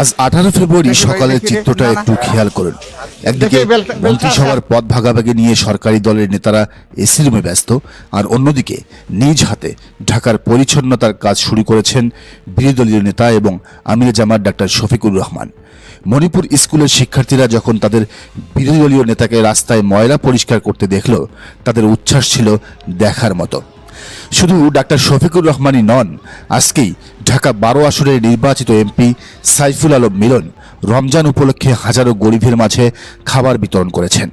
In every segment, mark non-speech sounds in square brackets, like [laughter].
আজ আঠারো ফেব্রুয়ারি সকালের চিত্রটা একটু খেয়াল করুন। একদিকে মন্ত্রিসভার পদ ভাগাভাগি নিয়ে সরকারি দলের নেতারা এসি রুমে ব্যস্ত আর অন্যদিকে নিজ হাতে ঢাকার পরিচ্ছন্নতার কাজ শুরু করেছেন বিরোধী দলীয় নেতা এবং আমির জামাত ডাক্তার শফিকুর রহমান। মণিপুর স্কুলের শিক্ষার্থীরা যখন তাদের বিরোধী দলীয় নেতাকে রাস্তায় ময়লা পরিষ্কার করতে দেখল তাদের উচ্ছ্বাস ছিল দেখার মতো। শুধু ডাক্তার শফিকুর রহমানই নন, আজকেই ঢাকা বারো আসনের নির্বাচিত এমপি সাইফুল আলম মিলন রমজান উপলক্ষে হাজারো গরিবের মাঝে খাবার বিতরণ করেছেন।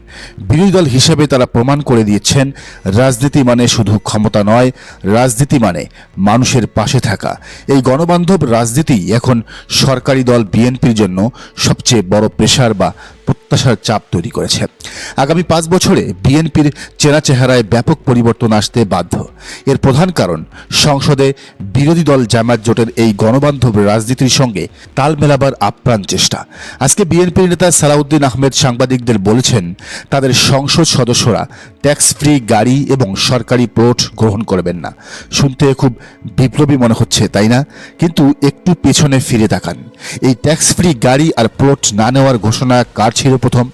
বিরোধী দল হিসেবে তারা প্রমাণ করে দিয়েছেন, রাজনীতি মানে শুধু ক্ষমতা নয়, রাজনীতি মানে মানুষের পাশে থাকা। এই গণবান্ধব রাজনীতি এখন সরকারি দল বিএনপির জন্য সবচেয়ে বড় প্রেশার বা প্রত্যাশার চাপ তৈরি করেছে। আগামী পাঁচ বছরে বিএনপির চেনা চেহারায় ব্যাপক পরিবর্তন আসতে বাধ্য। এর প্রধান কারণ, সংসদে বিরোধী দল জামাত জোটের এই গণবান্ধব রাজনীতির সঙ্গে তাল মেলাবার আপ্রাণ চেষ্টা। আজকে বিএনপির নেতা সালাউদ্দিন আহমেদ সাংবাদিকদের বলেছেন, তাদের সংসদ সদস্যরা ট্যাক্স ফ্রি গাড়ি এবং সরকারি প্লট গ্রহণ করবেন না। শুনতে খুব বিপ্লবী মনে হচ্ছে, তাই না? কিন্তু একটু পেছনে ফিরে তাকান। এই ট্যাক্স ফ্রি গাড়ি আর প্লট না নেওয়ার ঘোষণা কার ছিল প্রথম?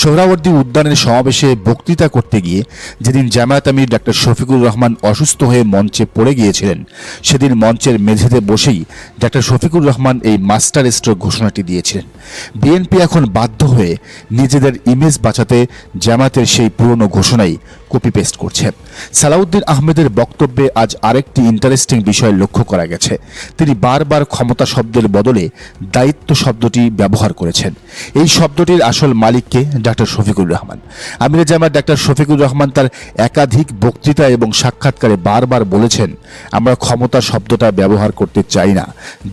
সোহরাওয়ার্দী উদ্যানের সমাবেশে বক্তৃতা করতে গিয়ে যেদিন জামায়াত আমির ডাক্তার শফিকুর রহমান অসুস্থ হয়ে মঞ্চে পড়ে গিয়েছিলেন, সেদিন মঞ্চের মেঝেতে বসেই ডাক্তার শফিকুর রহমান এই মাস্টার স্ট্রোক ঘোষণাটি দিয়েছিলেন। বিএনপি এখন বাধ্য হয়ে নিজেদের ইমেজ বাঁচাতে জামায়াতের সেই পুরনো ঘোষণাই কপি পেস্ট করছে। সালাউদ্দিন আহমেদের বক্তব্যে আজ আরেকটি ইন্টারেস্টিং বিষয় লক্ষ্য করা গেছে। তিনি বারবার ক্ষমতা শব্দের বদলে দায়িত্ব শব্দটি ব্যবহার করেছেন। এই শব্দটির আসল মালিককে ডাক্তার শফিকুর রহমান। আমির জামাত ডাক্তার শফিকুর রহমান তার একাধিক বক্তৃতা এবং সাক্ষাৎকারে বারবার বলেছেন, আমরা ক্ষমতা শব্দটা ব্যবহার করতে চাই না।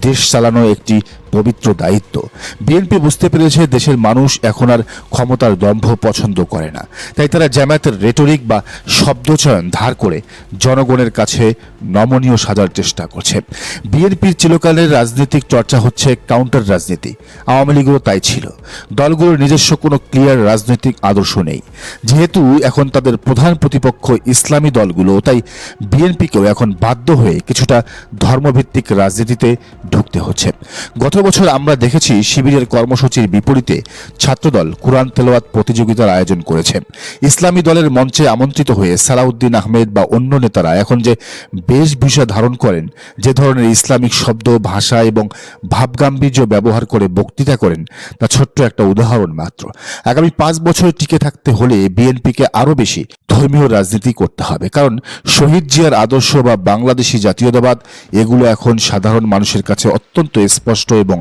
দেশ চালানো একটি পবিত্র দায়িত্ব। বিএনপি বুঝতে পেরেছে দেশের মানুষ এখন আর ক্ষমতার দম্ভ পছন্দ করে না। তাই তারা জামায়াতের রেটরিক বা শব্দচয়ন ধার করে জনগণের কাছে নমনীয় সাজার চেষ্টা করছে। বিএনপির চিরকালের রাজনৈতিক চর্চা হচ্ছে কাউন্টার রাজনীতি। আওয়ামী লীগেরও তাই ছিল। দলগুলোর নিজস্ব কোনো ক্লিয়ার রাজনৈতিক আদর্শ নেই। যেহেতু এখন তাদের প্রধান প্রতিপক্ষ ইসলামী দলগুলো, তাই বিএনপিকেও এখন বাধ্য হয়ে কিছুটা ধর্মভিত্তিক রাজনীতিতে ঢুকতে হচ্ছে। গত বছর আমরা দেখেছি শিবিরের কর্মসূচির বিপরীতে ছাত্রদল কোরআন তেলাওয়াত প্রতিযোগিতার আয়োজন করেছে। ইসলামী দলের মঞ্চে আমন্ত্রিত হয়ে সালাউদ্দিন আহমেদ বা অন্য নেতারা এখন যে বেশ বেশভূষা ধারণ করেন, যে ধরনের ইসলামিক শব্দ, ভাষা এবং ভাবগাম্ভীর্য ব্যবহার করে বক্তৃতা করেন, তা ছোট্ট একটা উদাহরণ মাত্র। আগামী পাঁচ বছর টিকে থাকতে হলে বিএনপিকে আরও বেশি ধর্মীয় রাজনীতি করতে হবে, কারণ শহীদ জিয়ার আদর্শ বা বাংলাদেশি জাতীয়তাবাদ, এগুলো এখন সাধারণ মানুষের কাছে অত্যন্ত স্পষ্ট এবং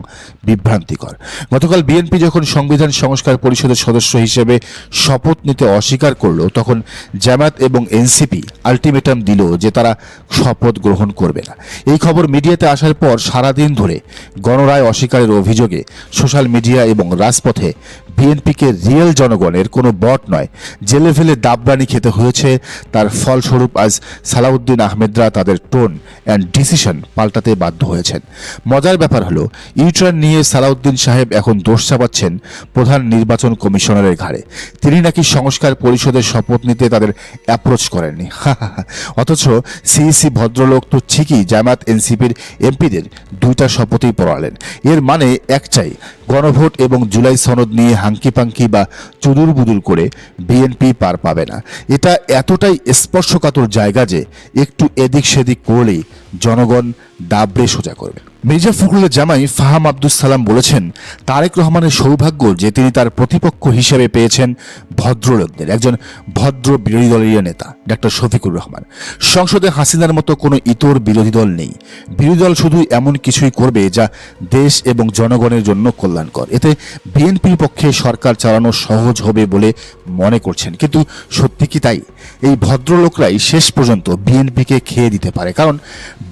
বিভ্রান্তিকর। গতকাল বিএনপি যখন সংবিধান সংস্কার পরিষদের সদস্য হিসেবে শপথ নিতে অস্বীকার করল, তখন জামাত এবং এনসিপি আলটিমেটাম দিল যে তারা শপথ গ্রহণ করবে না। এই খবর মিডিয়াতে আসার পর সারাদিন ধরে গণরায় অস্বীকারের অভিযোগে সোশ্যাল মিডিয়া এবং রাজপথে বিএনপিকে রিয়েল জনগণের কোনো বট নয়। জেলে ফেলে দাবরানি খেতে হয়েছে। তার ফলস্বরূপ আজ সালাউদ্দিন আহমেদরা তাদের টোন অ্যান্ড ডিসিশন পাল্টাতে বাধ্য হয়েছেন। মজার ব্যাপার হলো, ইউট্রান নিয়ে সালাউদ্দিন সাহেব এখন দোষ চাপাচ্ছেন প্রধান নির্বাচন কমিশনারের ঘাড়ে। তিনি নাকি সংস্কার পরিষদের শপথ নিতে তাদের অ্যাপ্রোচ করেননি। [laughs] অথচ সিইসি ভদ্রলোক তো ঠিকই জামাত এনসিপির এমপিদের দুইটা শপথই পড়ালেন। এর মানে একটাই, গণভোট এবং জুলাই সনদ নিয়ে হাঙ্কি পাঙ্কি বা চুদুর বুদুর করে বিএনপি পার পাবে না। এটা এতটাই স্পর্শকাতর জায়গা যে একটু এদিক সেদিক করলেই জনগণ দাবড়ে সোজা করবে। মির্জা ফখরুলের জামাই ফাহাম আব্দুস সালাম বলেছেন, তারেক রহমানের সৌভাগ্য যে তিনি তার প্রতিপক্ষ হিসেবে পেয়েছেন ভদ্রলোকদের, একজন ভদ্র বিরোধী দলীয় নেতা, ডাক্তার শফিকুর রহমান। সংসদে হাসিনার মতো কোনো ইতর বিরোধী দল নেই। বিরোধী দল শুধু এমন কিছুই করবে যা দেশ এবং জনগণের জন্য কল্যাণকর। এতে বিএনপির পক্ষে সরকার চালানো সহজ হবে বলে মনে করছেন। কিন্তু সত্যি কি তাই? এই ভদ্রলোকরাই শেষ পর্যন্ত বিএনপিকে খেয়ে দিতে পারে। কারণ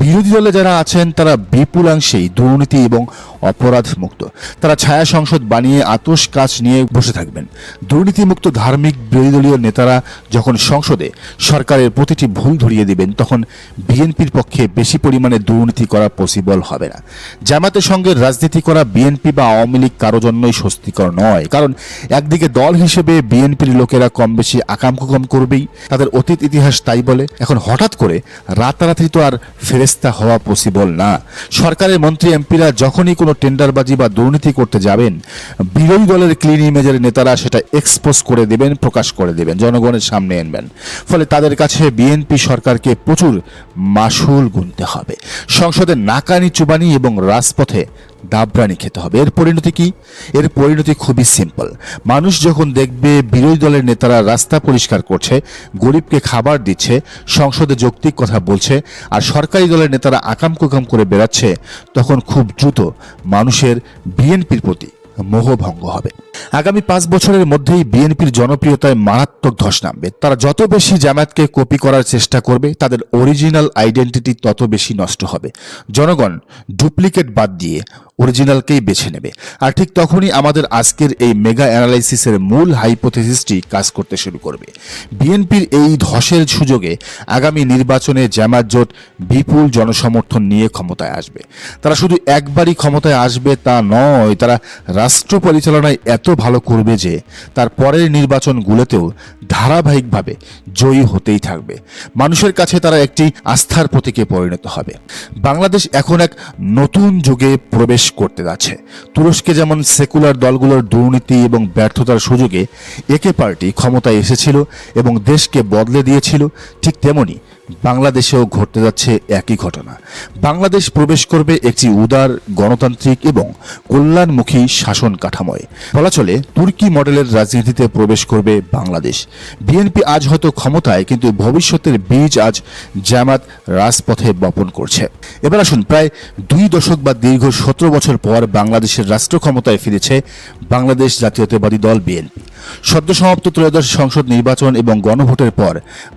বিরোধী দলে যারা আছেন, তারা বিপুলাংশে অনেকাংশেই দুর্নীতি এবং অপরাধ মুক্ত তারা ছায়া সংসদ বানিয়ে আতস কাজ নিয়ে বসে থাকবেন। দুর্নীতিমুক্ত ধার্মিক বিরোধী দলীয় নেতারা যখন সংসদে সরকারের প্রতিটি ভুল ধরিয়ে দিবেন, তখন বিএনপির পক্ষে বেশি পরিমাণে দুর্নীতি করা পসিবল হবে না। জামাতের সঙ্গে রাজনীতি করা বিএনপি বা আওয়ামী লীগ কারও জন্যই স্বস্তিকর নয়। কারণ একদিকে দল হিসেবে বিএনপির লোকেরা কম বেশি আকাম কুকাম করবেই, তাদের অতীত ইতিহাস তাই বলে। এখন হঠাৎ করে রাতারাতি তো আর ফেরেস্তা হওয়া পসিবল না। সরকারের মন্ত্রী এমপিরা যখনই কোনো টেন্ডারবাজি বা দুর্নীতি করতে যাবেন, বিরোধী দলের ক্লিন ইমেজের নেতারা সেটা এক্সপোজ করে দেবেন, প্রকাশ করে দেবেন, জনগণের সামনে আনবেন। ফলে তাদের কাছে বিএনপি সরকারকে প্রচুর মাসুল গুনতে হবে। সংসদে নাকানি চুবানি এবং রাজপথে দাবরানি খেতে হবে। এর পরিণতি কি? এর পরিণতি খুবই সিম্পল। মানুষ যখন দেখবে বিরোধী দলের নেতারা রাস্তা পরিষ্কার করছে, গরিবকে খাবার দিচ্ছে, সংসদে যৌক্তিক কথা বলছে, আর সরকারি দলের নেতারা আকাম কুকাম করে বেড়াচ্ছে, তখন খুব দ্রুত মানুষের বিএনপির প্রতি মোহভঙ্গ হবে। আগামী পাঁচ বছরের মধ্যেই বিএনপির জনপ্রিয়তায় মারাত্মক ধস নামবে। তারা যত বেশি জামায়াতকে কপি করার চেষ্টা করবে, তাদের অরিজিনাল আইডেন্টিটি তত বেশি নষ্ট হবে। জনগণ ডুপ্লিকেট বাদ দিয়ে অরিজিনালকেই বেছে নেবে। আর ঠিক তখনই আমাদের আজকের এই মেগা অ্যানালাইসিসের মূল হাইপোথেসিসটি কাজ করতে শুরু করবে। বিএনপির এই ধসের সুযোগে আগামী নির্বাচনে জামাত জোট বিপুল জনসমর্থন নিয়ে ক্ষমতায় আসবে। তারা শুধু একবারই ক্ষমতায় আসবে তা নয়, তারা রাষ্ট্র পরিচালনায় এত ভালো করবে যে তার পরের নির্বাচনগুলোতেও ধারাবাহিকভাবে জয়ী হতেই থাকবে। মানুষের কাছে তারা একটি আস্থার প্রতীকে পরিণত হবে। বাংলাদেশ এখন এক নতুন যুগে প্রবেশ করতে যাচ্ছে। তুরস্কে যেমন সেকুলার দলগুলোর দুর্নীতি এবং ব্যর্থতার সুযোগে একে পার্টি ক্ষমতায় এসেছিল এবং দেশকে বদলে দিয়েছিল, ঠিক তেমনি বাংলাদেশেও ঘটতে যাচ্ছে একই ঘটনা। বাংলাদেশ প্রবেশ করবে একটি উদার গণতান্ত্রিক এবং কল্যাণমুখী শাসন কাঠামোয়। বলা চলে তুর্কি মডেলের রাজনীতিতে প্রবেশ করবে বাংলাদেশ। বিএনপি আজ হয়তো ক্ষমতায়, কিন্তু ভবিষ্যতের বীজ আজ জামাত রাজপথে বপন করছে। এবার আসুন প্রায় দুই দশক বা দীর্ঘ সতেরো বছর পর বাংলাদেশের রাষ্ট্র ক্ষমতায় ফিরেছে বাংলাদেশ জাতীয়তাবাদী দল বিএনপি। সদ্য সমাপ্ত ত্রয়োদশ সংসদ নির্বাচন এবং গণভোটের পর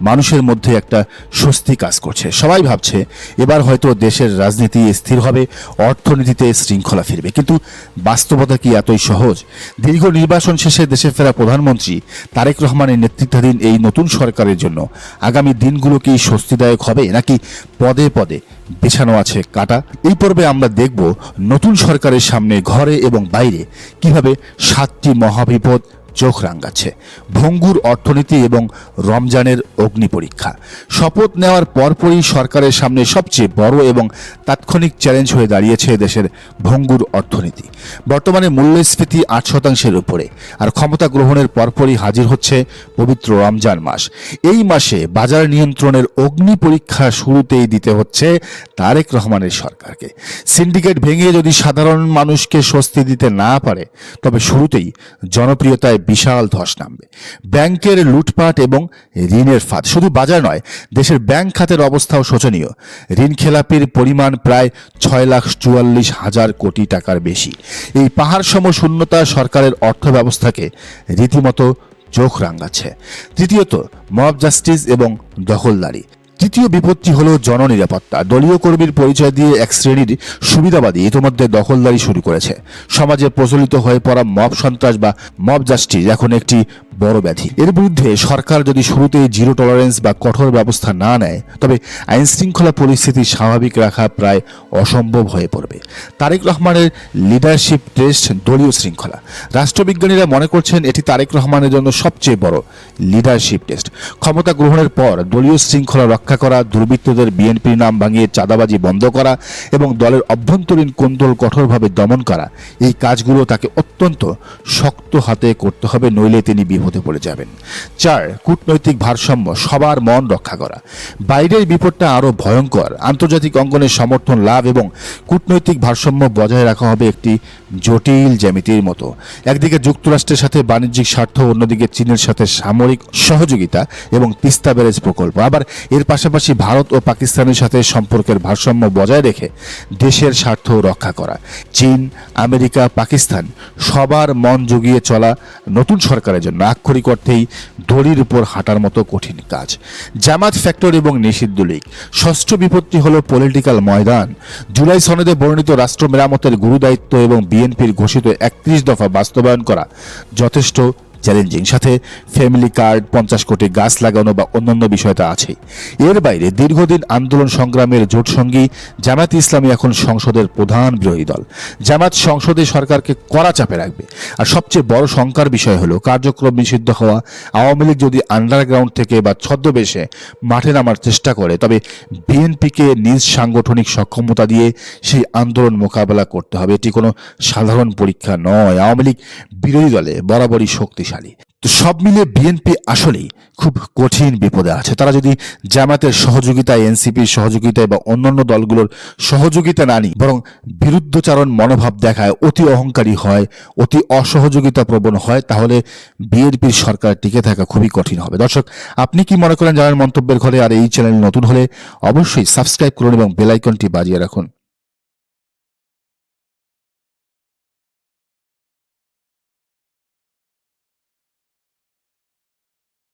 মানুষের মধ্যে একটা স্বস্তি কাজ করছে। সবাই ভাবছে, এবার হয়তো দেশের রাজনীতি স্থির হবে, অর্থনীতিতে শৃঙ্খলা ফিরবে। কিন্তু বাস্তবতা কি এতই সহজ? দীর্ঘ নির্বাচন শেষে দেশে ফেরা প্রধানমন্ত্রী তারেক রহমানের নেতৃত্বাধীন এই নতুন সরকারের জন্য আগামী দিনগুলো কি স্বস্তিদায়ক হবে, নাকি পদে পদে বেছানো আছে কাটা? এই পর্বে আমরা দেখব নতুন সরকারের সামনে ঘরে এবং বাইরে কীভাবে সাতটি মহাবিপদ চোখ রাঙ্গাচ্ছে। ভঙ্গুর অর্থনীতি এবং রমজানের অগ্নি পরীক্ষা। শপথ নেওয়ার পরপরই সরকারের সামনে সবচেয়ে বড় এবং তাৎক্ষণিক চ্যালেঞ্জ হয়ে দাঁড়িয়েছে দেশের ভঙ্গুর অর্থনীতি। বর্তমানে মূল্যস্ফীতি আট শতাংশের উপরে আর ক্ষমতা গ্রহণের পরপরই হাজির হচ্ছে পবিত্র রমজান মাস। এই মাসে বাজার নিয়ন্ত্রণের অগ্নি পরীক্ষা শুরুতেই দিতে হচ্ছে তারেক রহমানের সরকারকে। সিন্ডিকেট ভেঙে যদি সাধারণ মানুষকে স্বস্তি দিতে না পারে, তবে শুরুতেই জনপ্রিয়তায় বিশাল ধস নামবে। ব্যাংকের লুটপাট এবং ঋণের ফাঁদ। শুধু বাজার নয়, দেশের ব্যাংক খাতের অবস্থাও শোচনীয়। ঋণ খেলাপির পরিমাণ প্রায় ছয় লাখ চুয়াল্লিশ হাজার কোটি টাকার বেশি। এই পাহাড় সম শূন্যতা সরকারের অর্থ ব্যবস্থাকে রীতিমতো চোখ রাঙাচ্ছে। তৃতীয়ত, মব জাস্টিস এবং দখলদারি। তৃতীয় বিপত্তি হলো জননিরাপত্তা। দলীয় কর্মীর পরিচয় দিয়ে এক শ্রেণির সুবিধাবাদী ইতিমধ্যে দখলদারি শুরু করেছে। সমাজে প্রচলিত হয়ে পড়া মব সন্ত্রাস বা মব জাস্টিস এখন একটি বড় ব্যাধি। এর বিরুদ্ধে সরকার যদি শুরুতে জিরো টলারেন্স বা কঠোর ব্যবস্থা না নেয়, তবে আইন শৃঙ্খলা পরিস্থিতি স্বাভাবিক রাখা প্রায় অসম্ভব হয়ে পড়বে। তারেক রহমানের লিডারশিপ টেস্ট দলীয় শৃঙ্খলা। রাষ্ট্রবিজ্ঞানীরা মনে করছেন এটি তারেক রহমানের জন্য সবচেয়ে বড় লিডারশিপ টেস্ট ক্ষমতা গ্রহণের পর দলীয় শৃঙ্খলা রক্ষা করা, দুর্বৃত্তদের বিএনপির নাম ভাঙিয়ে চাঁদাবাজি বন্ধ করা এবং দলের অভ্যন্তরীণ কোন্দল কঠোরভাবে দমন করা, এই কাজগুলো তাকে অত্যন্ত শক্ত হাতে করতে হবে, নইলে তিনি বিপদে পড়ে যাবেন। চার, কূটনৈতিক ভারসাম্য, সবার মন রক্ষা করা। বাইরের বিপদটা আরও ভয়ঙ্কর। আন্তর্জাতিক অঙ্গনের সমর্থন, লাভ এবং কূটনৈতিক ভারসাম্য বজায় রাখা হবে একটি জটিল জ্যামিতির মতো। একদিকে যুক্তরাষ্ট্রের সাথে বাণিজ্যিক স্বার্থ, অন্যদিকে চীনের সাথে সামরিক সহযোগিতা এবং তিস্তা ব্যারেজ প্রকল্প। আবার এর পাশাপাশি ভারত ও পাকিস্তানের সাথে সম্পর্কের ভারসাম্য বজায় রেখে দেশের স্বার্থ রক্ষা করা। চীন, আমেরিকা, পাকিস্তান সবার মন জুগিয়ে চলা নতুন সরকারের জন্য আক্ষরিক অর্থেই দড়ির উপর হাঁটার মতো কঠিন কাজ। জামাত, ফ্যাক্টর এবং নিষিদ্ধ লীগ। ষষ্ঠ বিপত্তি হল পলিটিক্যাল ময়দান। জুলাই সনদে বর্ণিত রাষ্ট্র মেরামতের গুরুদায়িত্ব এবং বিএনপির ঘোষিত একত্রিশ দফা বাস্তবায়ন করা যথেষ্ট চ্যালেঞ্জিং। সাথে ফ্যামিলি কার্ড, পঞ্চাশ কোটি গাছ লাগানো বা অন্যান্য বিষয় তো আছেই। এর বাইরে দীর্ঘদিন আন্দোলন সংগ্রামের জোটসঙ্গী জামাত ইসলামী এখন সংসদের প্রধান বিরোধী দল। জামাত সংসদে সরকারকে কড়া চাপে রাখবে। আর সবচেয়ে বড় শঙ্কার বিষয় হলো, কার্যক্রম নিষিদ্ধ হওয়া, আওয়ামী লীগ যদি আন্ডারগ্রাউন্ড থেকে বা ছদ্মবেশে মাঠে নামার চেষ্টা করে, তবে বিএনপিকে নিজ সাংগঠনিক সক্ষমতা দিয়ে সেই আন্দোলন মোকাবেলা করতে হবে। এটি কোনো সাধারণ পরীক্ষা নয়। আওয়ামী লীগ বিরোধী দলে বরাবরই শক্তিশালী। তো সব মিলে বিএনপি আসলেই খুব কঠিন বিপদে আছে। তারা যদি জামাতের সহযোগিতায়, এনসিপির সহযোগিতায় বা অন্যান্য দলগুলোর সহযোগিতা না নিয়ে, বরং বিরুদ্ধচারণ মনোভাব দেখায়, অতি অহংকারী হয়, অতি অসহযোগিতা প্রবণ হয়, তাহলে বিএনপির সরকার টিকে থাকা খুবই কঠিন হবে। দর্শক, আপনি কি মনে করেন জানার মন্তব্যের ঘরে আর এই চ্যানেল নতুন হলে অবশ্যই সাবস্ক্রাইব করুন এবং বেলাইকনটি বাজিয়ে রাখুন।